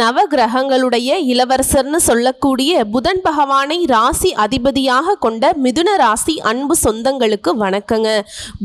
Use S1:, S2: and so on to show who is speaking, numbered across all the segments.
S1: நவகிரகங்களுடைய இளவரசர்னு சொல்லக்கூடிய புதன் பகவானை ராசி அதிபதியாக கொண்ட மிதுன ராசி அன்பு சொந்தங்களுக்கு வணக்கங்க.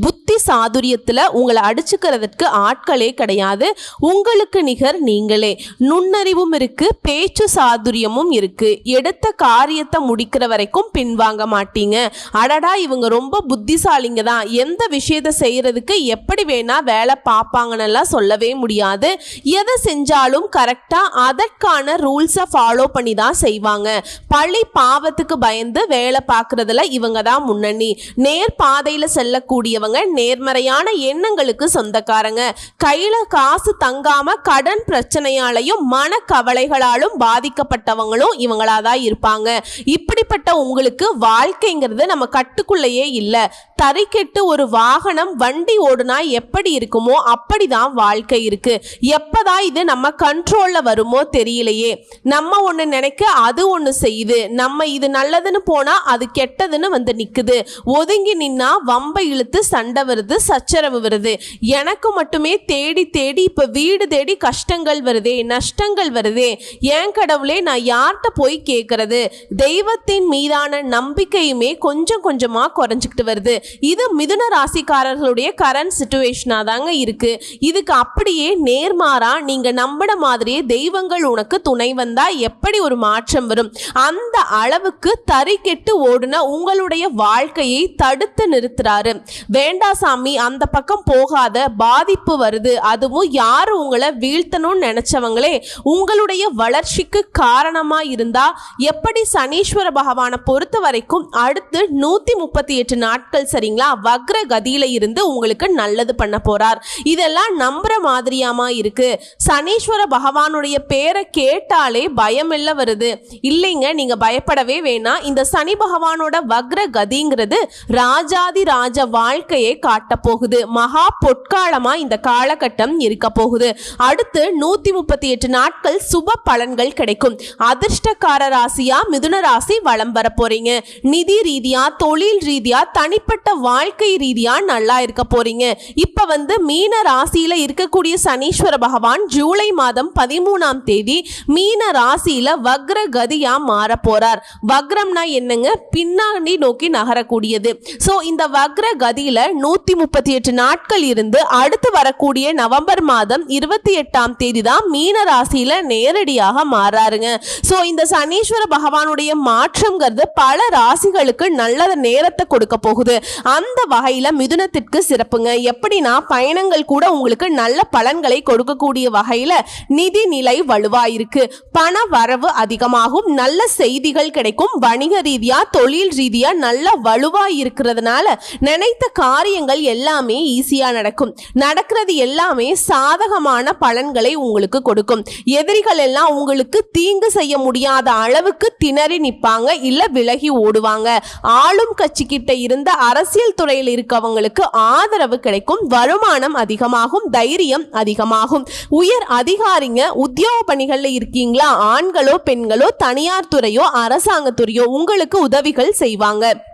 S1: புத்தி சாதுரியத்தில் உங்களை அடிச்சுக்கிறதுக்கு ஆட்களே கிடையாது. உங்களுக்கு நிகர் நீங்களே. நுண்ணறிவும் இருக்கு பேச்சு சாதுரியமும் இருக்கு. எடுத்த காரியத்தை முடிக்கிற வரைக்கும் பின்வாங்க மாட்டீங்க. அடடா இவங்க ரொம்ப புத்திசாலிங்க தான். எந்த விஷயத்தை செய்யறதுக்கு எப்படி வேணா வேலை பார்ப்பாங்கன்னெல்லாம் சொல்லவே முடியாது. எதை செஞ்சாலும் கரெக்டாக அதற்கான ரூல்ஸை ஃபாலோ பண்ணி தான் செய்வாங்க. பழி பாவத்துக்கு பயந்து வேலை பார்க்குறதுல இவங்க தான் முன்னணி. நேர் பாதையில் செல்லக்கூடியவங்க நேர்மறையான எண்ணங்களுக்கு சொந்தக்காரங்க. கையில் காசு தங்காம கடன் பிரச்சனையாலையும் மன கவலைகளாலும் பாதிக்கப்பட்டவங்களும் இவங்களா தான் இருப்பாங்க. இப்படிப்பட்ட உங்களுக்கு வாழ்க்கைங்கிறது நம்ம கட்டுக்குள்ளேயே இல்லை. தறிக்கெட்டு ஒரு வாகனம் வண்டி ஓடுனா எப்படி இருக்குமோ அப்படிதான் வாழ்க்கை இருக்கு. எப்பதான் இது நம்ம கண்ட்ரோல்ல வரும் தெரியலையே. நம்ம ஒன்று நினைக்க அது ஒன்று செய்யுது. நம்ம இது நல்லதுன்னு போனால் அது கெட்டதுன்னு வந்து நிக்குது. ஒதுங்கி நின்னா வம்பை இழுத்து சண்டை வருது சச்சரவு வருது. எனக்கு மட்டுமே தேடி தேடி இப்போ வீடு தேடி கஷ்டங்கள் வருதே நஷ்டங்கள் வருதே. ஏன் கடவுளே நான் யார்கிட்ட போய் கேட்கறது தெய்வத்தின் மீதான நம்பிக்கையுமே கொஞ்சம் கொஞ்சமா குறைஞ்சிக்கிட்டு வருது. இது மிதுன ராசிக்காரர்களுடைய கரண்ட் சுச்சுவேஷனாக தாங்க இருக்கு. இதுக்கு அப்படியே நேர்மாறா நீங்க நம்பின மாதிரியே தெய்வங்கள் உனக்கு துணை வந்தா எப்படி ஒரு மாற்றம் வரும்? அந்த அளவுக்கு தறி கெட்டு ஓடுன உங்களுடைய வாழ்க்கையை தடுத்து நிறுத்துறாரு. வேண்டா சாமி அந்த பக்கம் போகாத பாதிப்பு வருது. அதுவும் யாரு உங்களை வீழ்த்தணும்னு நினைச்சவங்களே உங்களுடைய வளர்ச்சிக்கு காரணமா இருந்தா எப்படி சனீஸ்வர பகவானை பொறுத்த வரைக்கும் அடுத்து நூத்தி முப்பத்தி எட்டு நாட்கள் சரிங்களா? வக்ர கதியில இருந்து உங்களுக்கு நல்லது பண்ண போறார். இதெல்லாம் நம்புற மாதிரியாமா இருக்கு? சனீஸ்வர பகவானுடைய பேரை கேட்டாலே பயம் இல்ல வருது. இல்லைங்க நீங்க பயப்படவே வேணாம். இந்த சனி பகவானோட வக்ர கதிங்கிறது ராஜாதி ராஜ வாழ்க்கையை காட்ட போகுது. மகா பொற்காலமா இந்த காலகட்டம் இருக்க போகுது. அடுத்து நூத்தி முப்பத்தி எட்டு நாட்கள் சுப பலன்கள் கிடைக்கும். அதிர்ஷ்டக்கார ராசியா மிதுன ராசி வலம் வர போறீங்க. நிதி ரீதியா தொழில் ரீதியா தனிப்பட்ட வாழ்க்கை ரீதியா நல்லா இருக்க போறீங்க. இப்ப வந்து மீன ராசியில இருக்கக்கூடிய சனீஸ்வர பகவான் ஜூலை மாதம் பதிமூணாம் தேதி மீன ராசியில வக்ர கதியா மாற போறார் வக்ரம்னா என்னங்க? பின்னாடி நோக்கி நகரக்கூடியது. ஸோ இந்த வக்ர கதியில நூத்தி முப்பத்தி எட்டு நாட்கள் இருந்து அடுத்து வரக்கூடிய நவம்பர் மாதம் இருபத்தி எட்டாம் தேதி தான் மீன ராசியில நேரடியாக மாறாருங்க. ஸோ இந்த சனீஸ்வர பகவானுடைய மாற்றம்ங்கிறது பல ராசிகளுக்கு நல்ல நேரத்தை கொடுக்க போகுது. அந்த வகையில மிதுனத்திற்கு சிறப்புங்க. எப்படின்னா பயணங்கள் கூட உங்களுக்கு நல்ல பலன்களை கொடுக்கக்கூடிய வகையில நிதி நிலை நிலை வலுவாயிருக்கு. பண வரவு அதிகமாகும். நல்ல செய்திகள் கிடைக்கும். வணிக ரீதியா தொழில் ரீதியா நல்ல வலுவா இருக்கிறதுனால நினைத்த காரியங்கள் எல்லாமே ஈஸியா நடக்கும். நடக்கிறது எல்லாமே சாதகமான பலன்களை உங்களுக்கு கொடுக்கும். எதிரிகள் எல்லாம் உங்களுக்கு தீங்கு செய்ய முடியாத அளவுக்கு திணறி நிற்பாங்க. இல்ல விலகி ஓடுவாங்க. ஆளும் கட்சி கிட்ட இருந்த அரசியல் துறையில் இருக்கவங்களுக்கு ஆதரவு கிடைக்கும். வருமானம் அதிகமாகும். தைரியம் அதிகமாகும். உயர் அதிகாரிங்க உத்தியோக பணிகளில் இருக்கீங்களா? ஆண்களோ பெண்களோ தனியார் துறையோ அரசாங்கத்துறையோ உங்களுக்கு உதவிகள் செய்வாங்க.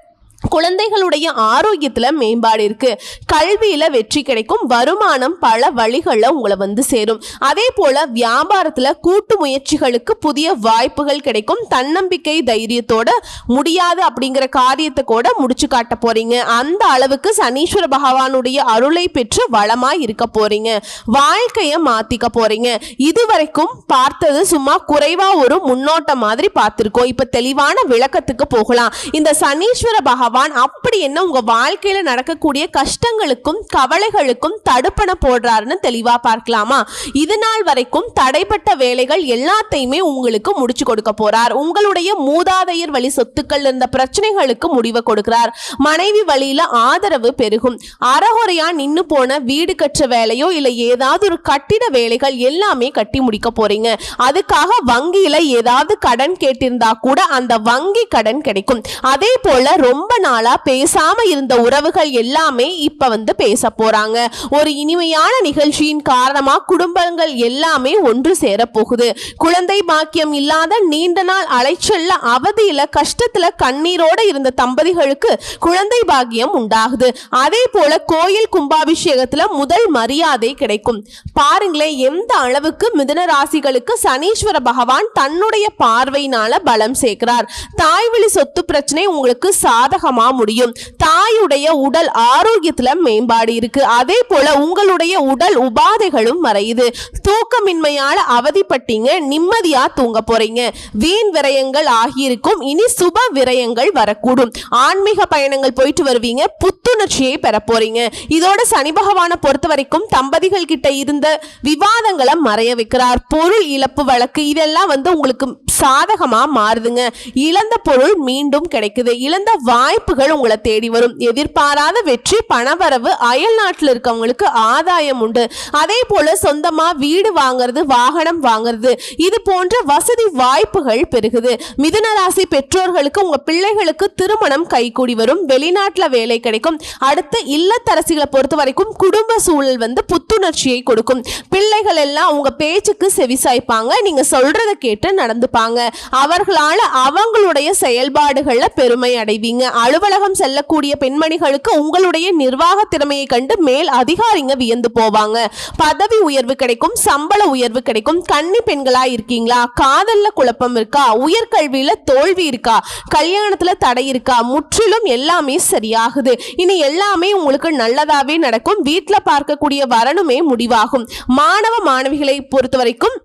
S1: குழந்தைகளுடைய ஆரோக்கியத்தில் மேம்பாடு இருக்குது கல்வியில் வெற்றி கிடைக்கும். வருமானம் பல வழிகளில் உங்களை வந்து சேரும். அதே போல் வியாபாரத்தில் கூட்டு முயற்சிகளுக்கு புதிய வாய்ப்புகள் கிடைக்கும். தன்னம்பிக்கை தைரியத்தோட முடியாது அப்படிங்கிற காரியத்தை கூட முடிச்சு காட்ட போகிறீங்க அந்த அளவுக்கு சனீஸ்வர பகவானுடைய அருளை பெற்று வளமாக இருக்க போகிறீங்க வாழ்க்கையை மாற்றிக்க போகிறீங்க இதுவரைக்கும் பார்த்தது சும்மா குறைவாக ஒரு முன்னோட்டம் மாதிரி பார்த்துருக்கோம். இப்போ தெளிவான விளக்கத்துக்கு போகலாம். இந்த சனீஸ்வர பகவான் அப்படி என்ன உங்க வாழ்க்கையில நடக்கக்கூடிய கஷ்டங்களுக்கும் கவலைகளுக்கும் தடுப்பண போடுறாருன்னு தெளிவா பார்க்கலாமா? இது நாள் வரைக்கும் தடைப்பட்ட வேலைகள் எல்லாத்தையுமே உங்களுக்கு முடிச்சு கொடுக்க போறார். உங்களுடைய மூதாதையர் வழி சொத்துக்கள் இருந்த பிரச்சனைகளுக்கு முடிவை கொடுக்கிறார். மனைவி வழியில ஆதரவு பெருகும். அறகுறையா நின்னு போன வீடு கற்ற வேலையோ இல்ல ஏதாவது ஒரு கட்டிட வேலைகள் எல்லாமே கட்டி முடிக்க போறீங்க. அதுக்காக வங்கியில ஏதாவது கடன் கேட்டிருந்தா கூட அந்த வங்கி கடன் கிடைக்கும். அதே போல ரொம்ப நாளா பேசாம இருந்த உறவுகள் எல்லாமே இப்ப வந்து பேச போறாங்க. ஒரு இனிமையான நிகழ்ச்சியின் காரணமா குடும்பங்கள் எல்லாமே ஒன்று சேர போகுது. குழந்தை பாக்கியம் இல்லாத நீண்ட நாள் அலைச்சல்ல அவதியில கஷ்டத்துல கண்ணீரோட இருந்த தம்பதிகளுக்கு குழந்தை பாக்கியம் உண்டாகுது. அதே போல கோயில் கும்பாபிஷேகத்துல முதல் மரியாதை கிடைக்கும். பாருங்களேன் எந்த அளவுக்கு மிதன ராசிகளுக்கு சனீஸ்வர பகவான் தன்னுடைய பார்வையினால பலம் சேர்க்கிறார். தாய்வழி சொத்து பிரச்சனை உங்களுக்கு சாதக சாதகமா முடியும். தாயுடைய உடல் ஆரோக்கியத்துல மேம்பாடு இருக்கு. அதே போல உங்களுடைய உடல் உபாதைகளும் மறையுது. தூக்கமின்மையால அவதிப்பட்டீங்க நிம்மதியா தூங்க போறீங்க. வீண் விரயங்கள் ஆகியிருக்கும். இனி சுப விரயங்கள் வரக்கூடும். ஆன்மீக பயணங்கள் போயிட்டு வருவீங்க. புத்துணர்ச்சியை பெற போறீங்க. இதோட சனி பகவானை பொறுத்த வரைக்கும் தம்பதிகள் கிட்ட இருந்த விவாதங்களை மறைய வைக்கிறார். பொருள் இழப்பு வழக்கு இதெல்லாம் வந்து உங்களுக்கு சாதகமா மாறுதுங்க. இழந்த பொருள் மீண்டும் கிடைக்குது. இழந்த வாய்ப்புகள் உங்களை தேடி வரும். எதிர்பாராத வெற்றி பணவரவு அயல் நாட்டில் இருக்கவங்களுக்கு ஆதாயம் உண்டு. அதே போல சொந்தமா வீடு வாங்குறது வாகனம் வாங்குறது இது போன்ற வசதி வாய்ப்புகள் பெருகுது. மிதுன ராசி பெற்றோர்களுக்கு உங்க பிள்ளைகளுக்கு திருமணம் கைகூடி வரும். வெளிநாட்டுல வேலை கிடைக்கும். அடுத்து இல்லத்தரசிகளை பொறுத்த வரைக்கும் குடும்ப சூழல் வந்து புத்துணர்ச்சியை கொடுக்கும். பிள்ளைகள் எல்லாம் உங்க பேச்சுக்கு செவிசாய்ப்பாங்க. நீங்க சொல்றதை கேட்டு நடந்துப்பாங்க. அவர்களால அவங்களுடைய செயல்பாடுகள்ல பெருமை அடைவீங்க. அலுவலகம் செல்லக்கூடிய பெண்மணிகளுக்கு உங்களுடைய நிர்வாக திறமையை கண்டு மேல் அதிகாரிங்க வியந்து போவாங்க. பதவி உயர்வு கிடைக்கும் சம்பள உயர்வு கிடைக்கும். கன்னி பெண்களா இருக்கீங்களா? காதல்ல குழப்பம் இருக்கா? உயர்கல்வியில தோல்வி இருக்கா? கல்யாணத்துல தடை இருக்கா? முற்றிலும் எல்லாமே சரியாகுது. இனி எல்லாமே உங்களுக்கு நல்லதாவே நடக்கும். வீட்டில் பார்க்கக்கூடிய வரணுமே முடிவாகும். மாணவ மாணவிகளை பொறுத்த வரைக்கும்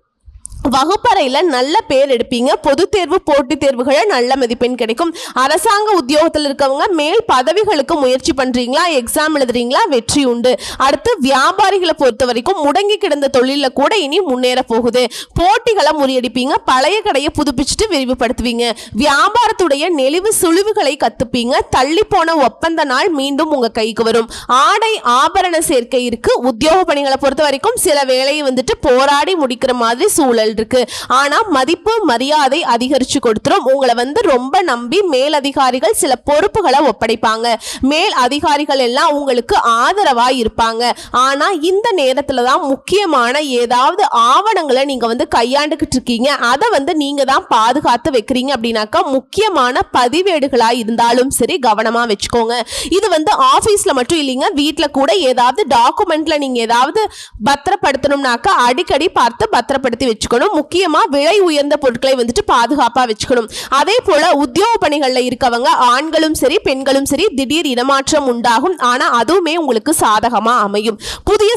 S1: வகுப்பறையில் நல்ல பேர் எடுப்பீங்க. பொது தேர்வு போட்டித் தேர்வுகளில் நல்ல மதிப்பெண் கிடைக்கும். அரசாங்க உத்தியோகத்தில் இருக்கவங்க மேல் பதவிகளுக்கு முயற்சி பண்ணுறீங்களா எக்ஸாம் எழுதுறீங்களா? வெற்றி உண்டு. அடுத்து வியாபாரிகளை பொறுத்த வரைக்கும் முடங்கி கிடந்த தொழிலில் கூட இனி முன்னேற போகுது. போட்டிகளை முறியடிப்பீங்க. பழைய கடையை புதுப்பிச்சுட்டு விரிவுபடுத்துவீங்க. வியாபாரத்துடைய நெளிவு சுழிவுகளை கத்துப்பீங்க. தள்ளி போன ஒப்பந்த நாள் மீண்டும் உங்கள் கைக்கு வரும். ஆடை ஆபரண சேர்க்கை இருக்கு. உத்தியோக பணிகளை பொறுத்த வரைக்கும் சில வேலையை வந்துட்டு போராடி முடிக்கிற மாதிரி சூழல். இருக்கு. ஆனா மதிப்பு மரியாதை அதிகரிச்சு கொடுத்துரும். உங்களை வந்து ரொம்ப நம்பி மேல் அதிகாரிகள் சில பொறுப்புகளை ஒப்படைப்பாங்க. மேல் அதிகாரிகள் எல்லாம் உங்களுக்கு ஆதரவா இருப்பாங்க. ஆனா இந்த நேரத்துல தான் முக்கியமான ஏதாவது ஆவணங்களை நீங்க வந்து கையாண்டுகிட்டு இருக்கீங்க. அதை வந்து நீங்க தான் பாதுகாத்து வைக்கிறீங்க அப்படின்னாக்கா முக்கியமான பதிவேடுகளா இருந்தாலும் சரி கவனமா வச்சுக்கோங்க. இது வந்து ஆபீஸ்ல மட்டும் இல்லைங்க வீட்டுல கூட ஏதாவது டாக்குமெண்ட்ல நீங்க ஏதாவது பத்திரப்படுத்தணும்னாக்கா அடிக்கடி பார்த்து பத்திரப்படுத்தி வச்சுக்கணும். முக்கியமா விலை உயர்ந்த பொருட்களை வந்துட்டு பாதுகாப்பா வச்சுக்கணும். அதே போல உத்தியோக பணிகள்ல இருக்கவங்க ஆண்களும் சரி பெண்களும் சரி திடீர் இடமாற்றம் உண்டாகும். ஆனா அதுவுமே உங்களுக்கு சாதகமா அமையும்.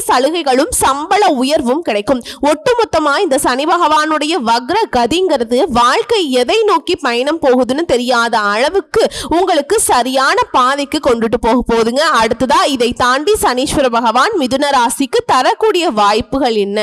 S1: சலுகைகளும் சம்பள உயர்வும் கிடைக்கும். ஒட்டுமொத்தமா இந்த சனி பகவானுடைய வக்ர கதிங்கிறது வாழ்க்கை எதை நோக்கி பயணம் போகுதுன்னு தெரியாத அளவுக்கு உங்களுக்கு சரியான பாதைக்கு கொண்டுட்டு போக போகுதுங்க. அடுத்ததா இதை தாண்டி சனீஸ்வர பகவான் மிதுன ராசிக்கு தரக்கூடிய வாய்ப்புகள் என்ன?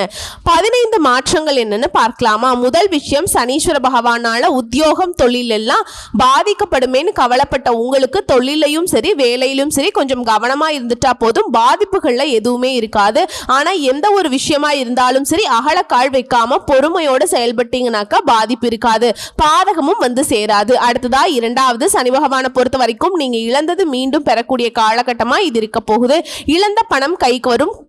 S1: பதினைந்து மாற்றங்கள் என்னன்னு பார்க்கலாமா? முதல் விஷயம் சனீஸ்வர பகவானால உத்தியோகம் தொழில் எல்லாம் பாதிக்கப்படுமேன்னு கவலைப்பட்ட உங்களுக்கு தொழிலையும் சரி வேலையிலும் சரி கொஞ்சம் கவனமா இருந்துட்டா போதும். பாதிப்புகள்ல எதுவுமே இருக்காது. ஆனா எந்த ஒரு விஷயமா இருந்தாலும் சரி அகலக்கால் வைக்காம பொறுமையோட செயல்பட்டீங்கன்னாக்கா பாதிப்பு இருக்காது. பாதகமும் வந்து சேராது. அடுத்ததா இரண்டாவது சனி பகவானை பொறுத்த வரைக்கும் நீங்க இழந்தது மீண்டும் பெறக்கூடிய காலகட்டமா இது இருக்க போகுது. இழந்த பணம் கைக்கு வரும்.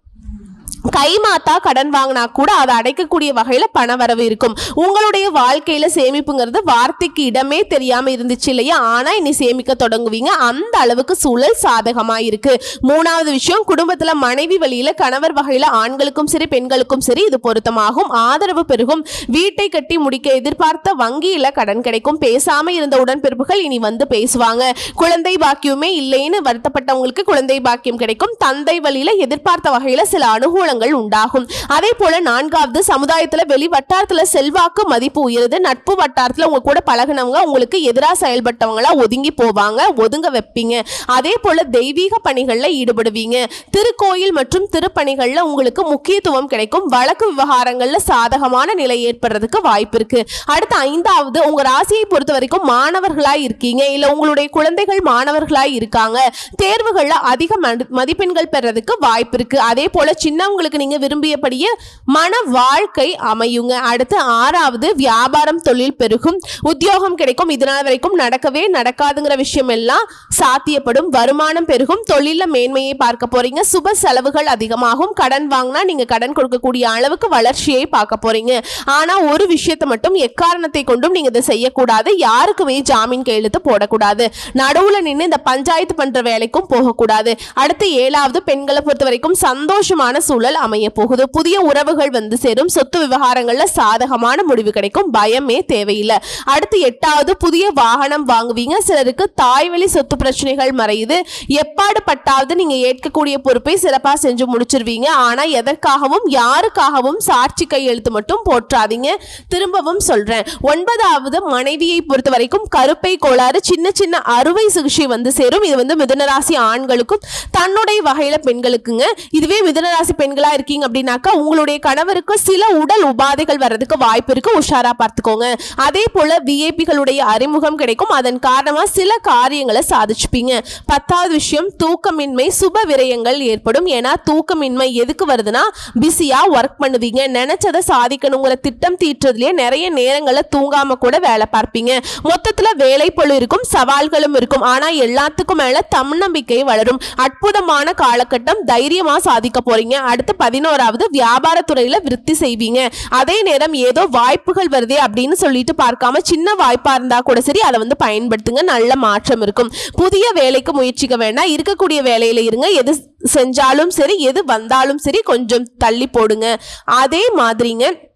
S1: கைமாத்தா கடன் வாங்கினா கூட அதை அடைக்கக்கூடிய வகையில பண வரவு இருக்கும். உங்களுடைய வாழ்க்கையில சேமிப்புங்கிறது வார்த்தைக்கு இடமே தெரியாம இருந்துச்சு இல்லையா? ஆனா இனி சேமிக்க தொடங்குவீங்க. அந்த அளவுக்கு சூழல் சாதகமா இருக்கு. மூணாவது விஷயம் குடும்பத்துல மனைவி வழியில கணவர் வகையில ஆண்களுக்கும் சரி பெண்களுக்கும் சரி இது பொருத்தமாகும். ஆதரவு பெருகும். வீட்டை கட்டி முடிக்க எதிர்பார்த்த வங்கியில கடன் கிடைக்கும். பேசாம இருந்த உடன்பிறப்புகள் இனி வந்து பேசுவாங்க. குழந்தை பாக்கியமே இல்லைன்னு வருத்தப்பட்டவங்களுக்கு குழந்தை பாக்கியம் கிடைக்கும். தந்தை வழியில எதிர்பார்த்த வகையில சில அனுகூலங்கள் உண்டாகும். அதே போல நான்காவது சமுதாயத்துல வெளி வட்டாரத்துல செல்வாக்கு மதிப்பு உயருது. நட்பு வட்டாரத்துல உங்க கூட பழகுனவங்க உங்களுக்கு எதிராக செயல்பட்டவங்களா ஒதுங்கி போவாங்க ஒதுங்க வைப்பீங்க. அதே போல தெய்வீக பணிகள்ல ஈடுபடுவீங்க. திருக்கோயில் மற்றும் திருப்பணிகள்ல உங்களுக்கு முக்கியத்துவம் கிடைக்கும். வழக்கு விவகாரங்கள்ல சாதகமான நிலை ஏற்படுறதுக்கு வாய்ப்பு இருக்கு. அடுத்து ஐந்தாவது உங்க ராசியை பொறுத்த வரைக்கும் மாணவர்களா இருக்கீங்க. இல்ல உங்களுடைய குழந்தைகள் மாணவர்களா இருக்காங்க. தேர்வுகள்ல அதிக மதி- மதிப்பெண்கள் பெறதுக்கு வாய்ப்பு இருக்கு. அதே போல சின்னவங்க உங்களுக்கு நீங்க விரும்பியபடியே மன வாழ்க்கை அமையுங்க. அடுத்து ஆறாவது வியாபாரம் தொழில் பெருகும். உத்தியோகம் கிடைக்கும். இதனால் வரைக்கும் நடக்கவே நடக்காதுங்கிற விஷயம் எல்லாம் சாத்தியப்படும். வருமானம் பெருகும். தொழில மேன்மையை பார்க்க போறீங்க. சுப செலவுகள் அதிகமாகும். கடன் வாங்கினா நீங்க கடன் கொடுக்கக்கூடிய அளவுக்கு வளர்ச்சியை பார்க்க போறீங்க. ஆனா ஒரு விஷயத்தை மட்டும் எக்காரணத்தை கொண்டும் நீங்க இதை செய்யக்கூடாது. யாருக்குமே ஜாமீன் கையெழுத்து போடக்கூடாது. நடுவுல நின்று இந்த பஞ்சாயத்து பண்ற வேலைக்கும் போகக்கூடாது. அடுத்து ஏழாவது பெண்களை பொறுத்த வரைக்கும் சந்தோஷமான சூழல். அமைய போகுது. புதிய உறவுகள் வந்து சேரும். சொத்து விவகாரங்கள்ல சாதகமான முடிவு கிடைக்கும். பயமே தேவையில்லை. அடுத்து எட்டாவது புதிய வாகனம் வாங்குவீங்க. சிலருக்கு தாய்வழி சொத்து பிரச்சனைகள் மறையுது. எப்பாடு பட்டாவது நீங்க ஏற்கக்கூடிய பொறுப்பை சிறப்பா செஞ்சு முடிச்சிருவீங்க. ஆனா எதற்காகவும் யாருக்காகவும் சாட்சி கையெழுத்து மட்டும் போற்றாதீங்க. திரும்பவும் சொல்றேன். ஒன்பதாவது மனைவியை பொறுத்த வரைக்கும் கருப்பை கோளாறு சின்ன சின்ன அறுவை சிகிச்சை வந்து சேரும். இது வந்து மிதுனராசி ஆண்களுக்கும் தன்னுடைய வகையில பெண்களுக்குங்க. இதுவே மிதுனராசி பெண்கள் இருக்கீங்க அப்படின்னாக்கா உங்களுடைய கணவருக்கு சில உடல் உபாதைகள் வர்றதுக்கு வாய்ப்பு இருக்கு. உஷாரா பார்த்துக்கோங்க. அதே போல விஐபிகளுடைய அறிமுகம் கிடைக்கும். அதன் காரணமா சில காரியங்களை சாதிச்சுப்பீங்க. பத்தாவது விஷயம் தூக்கமின்மை சுப விரயங்கள் ஏற்படும். ஏன்னா தூக்கமின்மை எதுக்கு வருதுன்னா பிஸியா ஒர்க் பண்ணுவீங்க. நினைச்சதை சாதிக்கணுங்கிற திட்டம் தீட்டுறதுலயே நிறைய நேரங்களை தூங்காம கூட வேலை பார்ப்பீங்க. மொத்தத்துல வேலை பொழு இருக்கும் சவால்களும் இருக்கும். ஆனா எல்லாத்துக்கும் மேல தன்னம்பிக்கை வளரும். அற்புதமான காலகட்டம். தைரியமா சாதிக்க போறீங்க. அடுத்த பதினோராவது வியாபாரத்துறையில் விருத்தி செய்வீங்க. அதே நேரம் ஏதோ வாய்ப்புகள் வருதே அப்படின்னு சொல்லிட்டு பார்க்காம சின்ன வாய்ப்பா இருந்தா கூட சரி அதை வந்து பயன்படுத்துங்க. நல்ல மாற்றம் இருக்கும். புதிய வேலைக்கு முயற்சிக்க வேண்டாம். இருக்கக்கூடிய வேலையில இருங்க. எது செஞ்சாலும் சரி எது வந்தாலும் சரி கொஞ்சம் தள்ளி போடுங்க. அதே மாதிரிங்க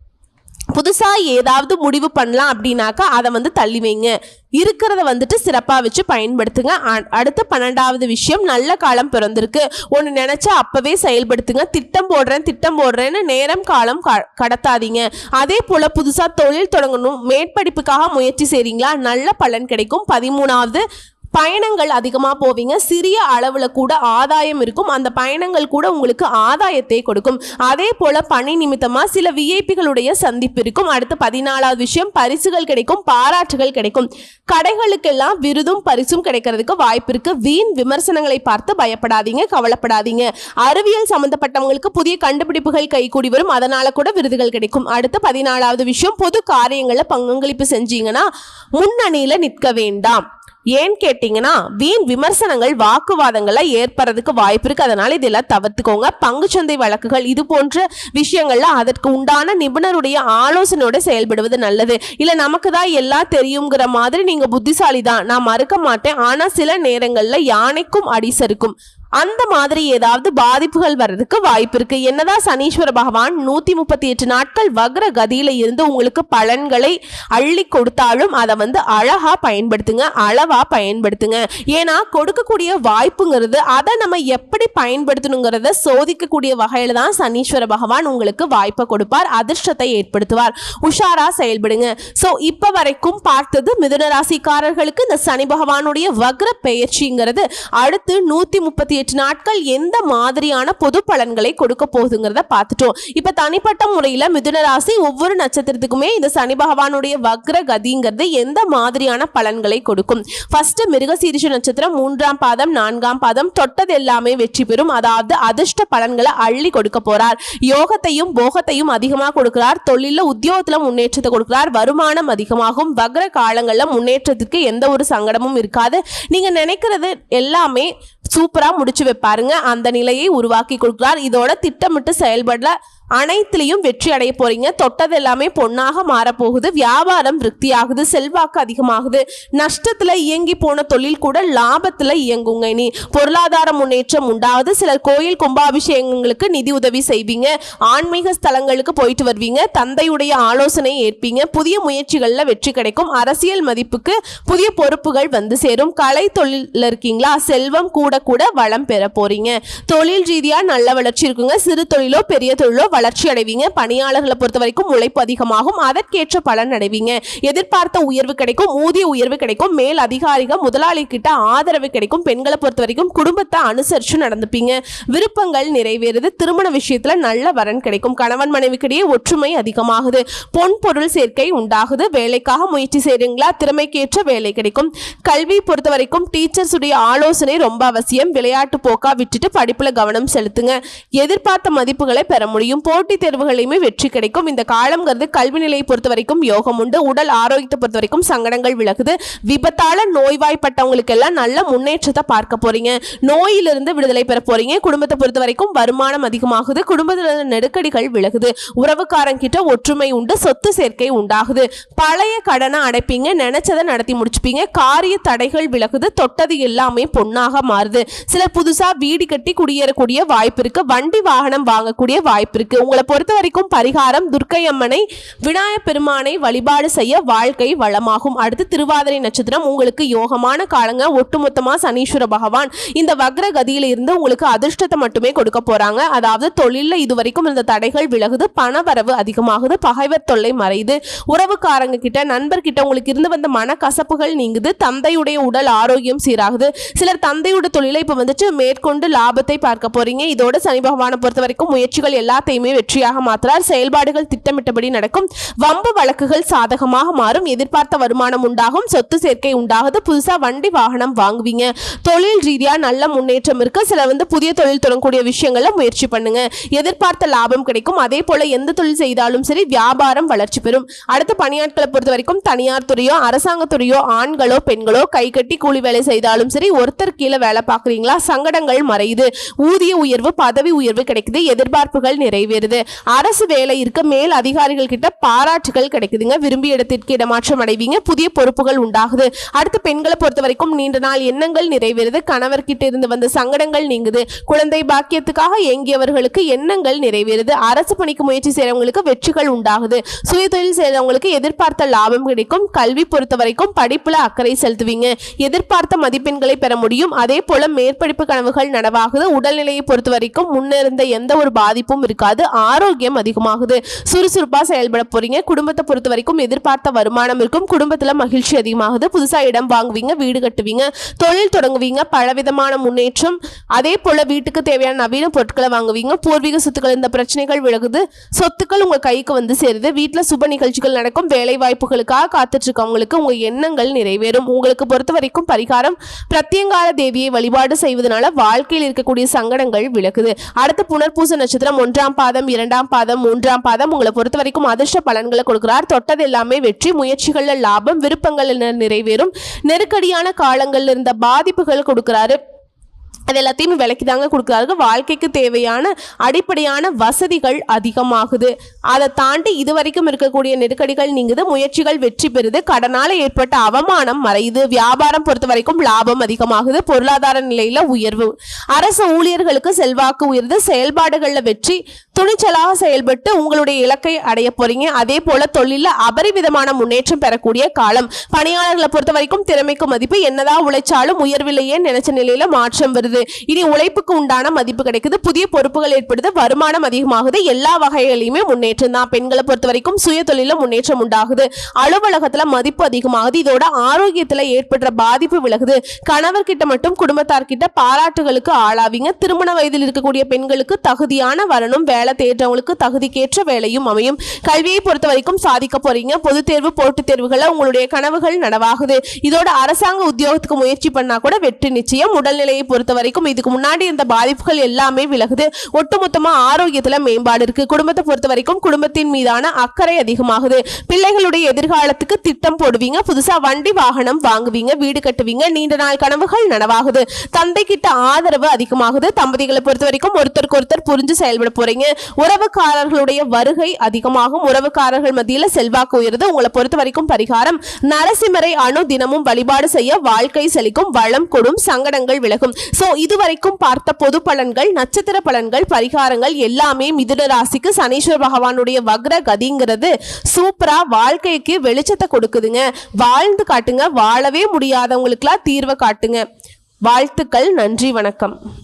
S1: புதுசாக ஏதாவது முடிவு பண்ணலாம் அப்படின்னாக்கா அதை வந்து தள்ளி வைங்க. இருக்கிறத வந்துட்டு சிறப்பாக வச்சு பயன்படுத்துங்க. அடுத்த பன்னெண்டாவது விஷயம் நல்ல காலம் பிறந்திருக்கு. ஒன்று நினச்சா அப்போவே செயல்படுத்துங்க. திட்டம் போடுறேன் திட்டம் போடுறேன்னு நேரம் காலம் க- கடத்தாதீங்க. அதே போல் புதுசாக தொழில் தொடங்கணும். மேற்படிப்புக்காக முயற்சி செய்கிறீங்களா நல்ல பலன் கிடைக்கும். பதிமூணாவது பயணங்கள் அதிகமாக போவீங்க. சிறிய அளவில் கூட ஆதாயம் இருக்கும். அந்த பயணங்கள் கூட உங்களுக்கு ஆதாயத்தை கொடுக்கும். அதே போல் பணி நிமித்தமாக சில விஐபிகளுடைய சந்திப்பு இருக்கும். அடுத்து பதினாலாவது விஷயம் பரிசுகள் கிடைக்கும் பாராட்டுகள் கிடைக்கும். கடைகளுக்கெல்லாம் விருதும் பரிசும் கிடைக்கிறதுக்கு வாய்ப்பு இருக்கு. வீண் விமர்சனங்களை பார்த்து பயப்படாதீங்க கவலைப்படாதீங்க. அறிவியல் சம்பந்தப்பட்டவங்களுக்கு புதிய கண்டுபிடிப்புகள் கைகூடி வரும். அதனால கூட விருதுகள் கிடைக்கும். அடுத்து பதினாலாவது விஷயம் பொது காரியங்களில் பங்களிப்பு செஞ்சீங்கன்னா முன்னணியில் நிற்க வேண்டாம். ஏன் கேட்டிங்கன்னா வீண் விமர்சனங்கள் வாக்குவாதங்களை ஏற்படுறதுக்கு வாய்ப்பு இருக்கு. அதனால இதெல்லாம் தவிர்த்துக்கோங்க. பங்குச்சந்தை வழக்குகள் இது போன்ற விஷயங்கள்ல அதற்கு உண்டான நிபுணருடைய ஆலோசனையோட செயல்படுவது நல்லது. இல்ல நமக்கு தான் எல்லாம் தெரியுங்கிற மாதிரி நீங்க புத்திசாலி தான் நான் மறுக்க மாட்டேன். ஆனா சில நேரங்கள்ல யானைக்கும் அடிசருக்கும் அந்த மாதிரி ஏதாவது பாதிப்புகள் வர்றதுக்கு வாய்ப்பு இருக்கு. என்னதான் சனீஸ்வர பகவான் நூத்தி முப்பத்தி எட்டு நாட்கள் வக்ர கதியில இருந்து உங்களுக்கு பலன்களை அள்ளி கொடுத்தாலும் அதை வந்து அழகா பயன்படுத்துங்க அளவா பயன்படுத்துங்க. ஏன்னா கொடுக்கக்கூடிய வாய்ப்புங்கிறது அதை நம்ம எப்படி பயன்படுத்தணுங்கிறத சோதிக்கக்கூடிய வகையில தான் சனீஸ்வர பகவான் உங்களுக்கு வாய்ப்பை கொடுப்பார் அதிர்ஷ்டத்தை ஏற்படுத்துவார். உஷாரா செயல்படுங்க. ஸோ இப்போ வரைக்கும் பார்த்தது மிதுன ராசிக்காரர்களுக்கு இந்த சனி பகவானுடைய வக்ர பெயர்ச்சிங்கிறது. அடுத்து நூத்தி முப்பத்தி எட்டு நாட்கள் எந்த மாதிரியான பொது பலன்களை கொடுக்க போகுதுங்கிறத பார்த்துட்டோம். இப்போ தனிப்பட்ட முறையில் மிதுன ராசி ஒவ்வொரு நட்சத்திரத்துக்குமே இந்த சனி பகவானுடைய வக்ர கதிங்கிறது எந்த மாதிரியான பலன்களை கொடுக்கும்? ஃபர்ஸ்ட் மிருகசீரிஷ நட்சத்திரம் மூன்றாம் பாதம் நான்காம் பாதம் தொட்டது எல்லாமே வெற்றி பெறும். அதாவது அதிர்ஷ்ட பலன்களை அள்ளி கொடுக்க போறார். யோகத்தையும் போகத்தையும் அதிகமாக கொடுக்கிறார். தொழில உத்தியோகத்துல முன்னேற்றத்தை கொடுக்கிறார். வருமானம் அதிகமாகும். வக்ர காலங்களில் முன்னேற்றத்துக்கு எந்த ஒரு சங்கடமும் இருக்காது. நீங்க நினைக்கிறது எல்லாமே சூப்பரா முடிச்சு வைப்பாருங்க. அந்த நிலையை உருவாக்கி கொடுக்கிறார். இதோட திட்டமிட்டு செயல்பட அனைத்துலேயும் வெற்றி அடைய போறீங்க. தொட்டது எல்லாமே பொண்ணாக மாறப்போகுது. வியாபாரம் விருத்தியாகுது. செல்வாக்கு அதிகமாகுது. நஷ்டத்துல இயங்கி போன தொழில் கூட லாபத்துல இயங்குங்க இனி. பொருளாதார முன்னேற்றம் உண்டாவது சிலர் கோயில் கும்பாபிஷேகங்களுக்கு நிதி உதவி செய்வீங்க. ஆன்மீக ஸ்தலங்களுக்கு போயிட்டு வருவீங்க. தந்தையுடைய ஆலோசனை ஏற்பீங்க. புதிய முயற்சிகள்ல வெற்றி கிடைக்கும். அரசியல் மதிப்புக்கு புதிய பொறுப்புகள் வந்து சேரும். கலை தொழில் இருக்கீங்களா? செல்வம் கூட கூட வளம் பெற போறீங்க. தொழில் ரீதியா நல்ல வளர்ச்சி இருக்குங்க. சிறு தொழிலோ பெரிய தொழிலோ வளர்ச்சி அடைவீங்க பணியாளர்களை பொறுத்த வரைக்கும் உழைப்பு அதிகமாகும். அதற்கேற்ற பலன் அடைவீங்க. எதிர்பார்த்த உயர்வு கிடைக்கும். ஊதிய உயர்வு கிடைக்கும். மேல் அதிகாரிகள் முதலாளி கிட்ட ஆதரவு கிடைக்கும். பெண்களை பொறுத்த வரைக்கும் குடும்பத்தை அனுசரிச்சு நடந்துப்பீங்க. விருப்பங்கள் நிறைவேறுது. திருமண விஷயத்துல நல்ல வரன் கிடைக்கும். கணவன் மனைவிக்கிடையே ஒற்றுமை அதிகமாகுது. பொன் பொருள் சேர்க்கை உண்டாகுது. வேலைக்காக முயற்சி செய்றீங்களா? திறமைக்கேற்ற வேலை கிடைக்கும். கல்வி பொறுத்த வரைக்கும் டீச்சர்ஸ் உடைய ஆலோசனை ரொம்ப அவசியம். விளையாட்டு போக்கா விட்டுட்டு படிப்புல கவனம் செலுத்துங்க. எதிர்பார்த்த மதிப்புகளை பெற முடியும். போட்டித் தேர்வுகளையுமே வெற்றி கிடைக்கும். இந்த காலம்ங்கிறது கல்வி நிலையை பொறுத்த வரைக்கும் யோகம் உண்டு. உடல் ஆரோக்கியத்தை பொறுத்த வரைக்கும் சங்கடங்கள் விலகுது. விபத்தால நோய்வாய்ப்பட்டவங்களுக்கு எல்லாம் நல்ல முன்னேற்றத்தை பார்க்க போறீங்க. நோயிலிருந்து விடுதலை பெற போறீங்க. குடும்பத்தை பொறுத்த வரைக்கும் வருமானம் அதிகமாகுது. குடும்பத்தில் நெருக்கடிகள் விலகுது. உறவுக்காரங்கிட்ட ஒற்றுமை உண்டு. சொத்து சேர்க்கை உண்டாகுது. பழைய கடனை அடைப்பீங்க. நினைச்சதை நடத்தி முடிச்சுப்பீங்க. காரிய தடைகள் விலகுது. தொட்டது எல்லாமே பொன்னாக மாறுது. சில புதுசா வீடு கட்டி குடியேறக்கூடிய வாய்ப்பு இருக்கு. வண்டி வாகனம் வாங்கக்கூடிய வாய்ப்பு இருக்கு. உங்களை பொறுத்த வரைக்கும் பரிகாரம் துர்க்கை அம்மனை விநாயகப் பெருமானை வழிபாடு செய்ய வாழ்க்கை வளமாகும். அடுத்து திருவாதிரை நட்சத்திரம். உங்களுக்கு யோகமான காலங்க. ஒட்டுமொத்தமா சனீஸ்வர பகவான் இந்த வக்ர கதியில இருந்து உங்களுக்கு அதிர்ஷ்டத்தை மட்டுமே கொடுக்க போறாங்க. அதாவது தொழில இதுவரைக்கும் இருந்த தடைகள் விலகுது. பணவரவு அதிகமாகுது. பகைவர் தொல்லை மறையுது. உறவுக்காரங்க கிட்ட நண்பர்கிட்ட உங்களுக்கு இருந்து வந்த மனக்கசப்புகள் நீங்குது. தந்தையுடைய உடல் ஆரோக்கியம் சீராகுது. சிலர் தந்தையோட தொழிலை இப்போ வந்துட்டு மேற்கொண்டு லாபத்தை பார்க்க போறீங்க. இதோட சனி பகவானை பொறுத்த வரைக்கும் முயற்சிகள் எல்லாத்தையுமே வெற்றியாக மாற்றார் செயல்பாடுகள் திட்டமிட்டபடி நடக்கும். வம்பு வழக்குகள் சாதகமாக மாறும். எதிர்பார்த்த வருமானம் உண்டாகும். சொத்து சேர்க்கை உண்டாகுது. புதுசா வண்டி வாகனம் வாங்குவீங்க. தொழில் ரீதியா நல்ல முன்னேற்றம் இருக்கு. சில வந்து புதிய தொழில் தொடங்கக்கூடிய விஷயங்களை முயற்சி பண்ணுங்க. எதிர்பார்த்த லாபம் கிடைக்கும். அதே போல எந்த தொழில் செய்தாலும் சரி வியாபாரம் வளர்ச்சி பெறும். அடுத்த பணியாட்களை பொறுத்த வரைக்கும் தனியார் துறையோ அரசாங்கத்துறையோ ஆண்களோ பெண்களோ கை கட்டி கூலி வேலை செய்தாலும் சரி ஒருத்தர் கீழே வேலை பார்க்குறீங்களா? சங்கடங்கள் மறையுது. ஊதிய உயர்வு பதவி உயர்வு கிடைக்குது. எதிர்பார்ப்புகள் நிறைவேறுது அரசு வேலை இருக்க மேல் அதிகாரிகள் கிட்ட பாராட்டுகள் கிடைக்குதுங்க. விரும்பிய இடத்திற்கு இடமாற்றம் அடைவீங்க. புதிய பொறுப்புகள் உண்டாகுது. அடுத்து பெண்களை பொறுத்த வரைக்கும் நீண்ட நாள் எண்ணங்கள் நிறைவேறுது. கணவர் கிட்ட இருந்து வந்த சங்கடங்கள் நீங்குது. குழந்தை பாக்கியத்துக்காக இயங்கியவர்களுக்கு எண்ணங்கள் நிறைவேறுது. அரசு பணிக்கு முயற்சி செய்யறவங்களுக்கு வெற்றிகள் உண்டாகுது. சுய தொழில் செய்றவங்களுக்கு எதிர்பார்த்த லாபம் கிடைக்கும். கல்வி பொறுத்த வரைக்கும் படிப்புல அக்கறை செலுத்துவீங்க. எதிர்பார்த்த மதிப்பெண்களை பெற முடியும். அதே போல மேற்படிப்பு கனவுகள் நனவாகுது. உடல்நிலையை பொறுத்த வரைக்கும் முன்னிருந்த எந்த ஒரு பாதிப்பும் இருக்காது. ஆரோக்கியம் அதிகமாகுது. சுறுசுறுப்பா செயல்பட போறீங்க. குடும்பத்தை பொறுத்த வரைக்கும் எதிர்பார்த்த வருமானம் இருக்கும். குடும்பத்துல மகிழ்ச்சி அதிகமாகுது. புதுசா இடம் வாங்குவீங்க வீடு கட்டுவீங்க தொழில் தொடங்குவீங்க பலவிதமான முன்னேற்றம். அதே போல வீட்டுக்கு தேவையான நவீன பொருட்களை வாங்குவீங்க. பூர்வீக சொத்துக்கள் இந்த பிரச்சனைகள் விலகுது. சொத்துக்கள் உங்க கைக்கு வந்து சேருது. வீட்டுல சுப நிகழ்ச்சிகள் நடக்கும். வேலை வாய்ப்புகளுக்காக காத்துட்டு இருக்கவங்களுக்கு உங்க எண்ணங்கள் நிறைவேறும். உங்களுக்கு பொறுத்த வரைக்கும் பரிகாரம் பிரத்யங்கால தேவியை வழிபாடு செய்வதனால வாழ்க்கையில் இருக்கக்கூடிய சங்கடங்கள் விலகுது. அடுத்து புனர்பூச நட்சத்திரம் ஒன்றாம் பாதம் இரண்டாம் பாதம் மூன்றாம் பாதம் உங்களை பொறுத்த வரைக்கும் அதிர்ஷ்ட பலன்களை கொடுக்கிறார். தொட்டது எல்லாமே வெற்றி முயற்சிகள்ல லாபம் விருப்பங்கள் நிறைவேறும். நெருக்கடியான காலங்கள்ல இருந்த பாதிப்புகள் கொடுக்கிறாரு. அது எல்லாத்தையும் விலைக்கு தாங்க கொடுக்குறாரு. வாழ்க்கைக்கு தேவையான அடிப்படையான வசதிகள் அதிகமாகுது. அதை தாண்டி இது வரைக்கும் இருக்கக்கூடிய நெருக்கடிகள் நீங்குது முயற்சிகள் வெற்றி பெறுது. கடனால ஏற்பட்ட அவமானம் மறையுது. வியாபாரம் பொறுத்த வரைக்கும் லாபம் அதிகமாகுது. பொருளாதார நிலையில உயர்வு. அரசு ஊழியர்களுக்கு செல்வாக்கு உயர்ந்து செயல்பாடுகளில் வெற்றி துணிச்சலாக செயல்பட்டு உங்களுடைய இலக்கை அடைய போறீங்க. அதே போல தொழில அபரிவிதமான முன்னேற்றம் பெறக்கூடிய காலம். பணியாளர்களை பொறுத்த வரைக்கும் திறமைக்கு மதிப்பு என்னதான் உழைச்சாலும் உயர்வில்லையே நினைச்ச நிலையில மாற்றம் வருது. இனி உழைப்புக்கு உண்டான மதிப்பு கிடைக்குது. புதிய பொறுப்புகள் ஏற்படுது. வருமானம் அதிகமாகுது. எல்லா வகைகளையுமே முன்னேற்றம் தான். பெண்களை பொறுத்த வரைக்கும் சுய தொழில முன்னேற்றம் உண்டாகுது. அலுவலகத்துல மதிப்பு அதிகமாகுது. இதோட ஆரோக்கியத்துல ஏற்படுற பாதிப்பு விலகுது. கணவர்கிட்ட மட்டும் குடும்பத்தார்கிட்ட பாராட்டுகளுக்கு ஆளாவீங்க. திருமண வயதில் இருக்கக்கூடிய பெண்களுக்கு தகுதியான வரணும். வேலை தேடுறவங்களுக்கு தகுதிக்கேற்ற வேலையும் அமையும். கல்வியை பொறுத்த வரைக்கும் சாதிக்க போறீங்க. பொது தேர்வு போட்டித் தேர்வுகளை உங்களுடைய கனவுகள் நனவாகுது. இதோட அரசாங்க உத்தியோகத்துக்கு முயற்சி பண்ணா கூட வெற்றி நிச்சயம். உடல்நிலையை பொறுத்த வரைக்கும் இதுக்கு முன்னாடி இருந்த பாதிப்புகள் எல்லாமே விலகுது. ஒட்டுமொத்தமா ஆரோக்கியத்துல மேம்பாடு இருக்கு. குடும்பத்தை பொறுத்த வரைக்கும் குடும்பத்தின் மீதான அக்கறை அதிகமாகுது. பிள்ளைகளுடைய எதிர்காலத்துக்கு திட்டம் போடுவீங்க. புதுசா வண்டி வாகனம் வாங்குவீங்க. வீடு கட்டுவீங்க. நீண்ட நாள் கனவுகள் நனவாகுது. தந்தை கிட்ட ஆதரவு அதிகமாகுது. தம்பதிகளை பொறுத்த வரைக்கும் ஒருத்தருக்கு ஒருத்தர் புரிஞ்சு செயல்பட போறீங்க. உறவுக்காரர்களுடைய வருகை அதிகமாகும். உறவுக்காரர்கள் மத்தியில் செல்வாக்கு உயர்ந்து உங்களை பொறுத்த வரைக்கும் பரிகாரம் நரசிம்மரை அணு தினமும் வழிபாடு செய்ய வாழ்க்கை செழிக்கும் வளம் கொடும் சங்கடங்கள் விலகும். சோ இதுவரைக்கும் பார்த்த பொது பலன்கள் நட்சத்திர பலன்கள் பரிகாரங்கள் எல்லாமே மிதுன ராசிக்கு சனீஸ்வர பகவானுடைய வக்ர கதிங்கிறது சூப்பரா வாழ்க்கைக்கு வெளிச்சத்தை கொடுக்குதுங்க. வாழ்ந்து காட்டுங்க. வாழவே முடியாதவங்களுக்குலாம் தீர்வை காட்டுங்க. வாழ்த்துக்கள். நன்றி. வணக்கம்.